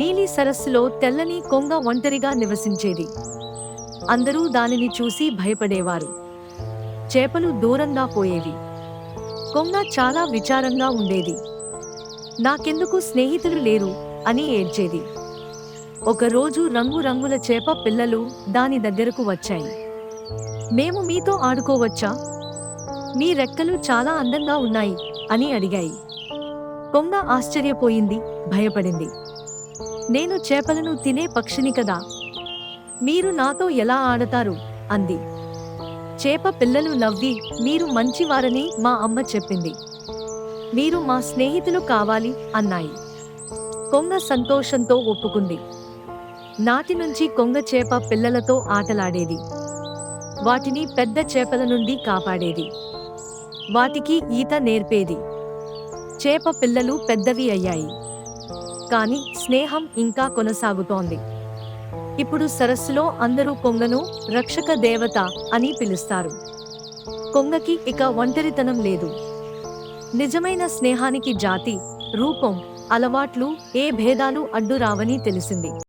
నీలి సరస్సులో తెల్లని కొంగ ఒంటరిగా నివసించేది. అందరూ దానిని చూసి భయపడేవారు. చేపలు దూరంగా పోయేవి. కొంగ చాలా విచారంగా ఉండేది. నాకెందుకు స్నేహితులు లేరు? అని ఏడ్చేది. ఒకరోజు రంగురంగుల చేప పిల్లలు దాని దగ్గరకు వచ్చాయి. మేము మీతో ఆడుకోవచ్చా? మీ రెక్కలు చాలా అందంగా ఉన్నాయి అని అడిగాయి. కొంగ ఆశ్చర్యపోయింది భయపడింది. నేను చేపలను తినే పక్షిని కదా. మీరు నాతో ఎలా ఆడతారు? అంది. చేప పిల్లలు నవ్వి మీరు మంచివారని మా అమ్మ చెప్పింది. మీరు మా స్నేహితులు కావాలి అన్నాయి. కొంగ సంతోషంతో ఒప్పుకుంది. నాటి నుంచి కొంగ చేప పిల్లలతో ఆటలాడేది. వాటిని పెద్ద చేపల నుండి కాపాడేది. వాటికి ఈత నేర్పేది. చేప పిల్లలు పెద్దవి అయ్యాయి. కానీ స్నేహం ఇంకా కొనసాగుతోంది. ఇప్పుడు సరస్సులో అందరూ కొంగను రక్షక దేవత అని పిలుస్తారు. కొంగకి ఇక ఒంటరితనం లేదు. నిజమైన స్నేహానికి జాతి రూపం అలవాట్లు ఏ భేదాలు అడ్డు రావని తెలిసింది.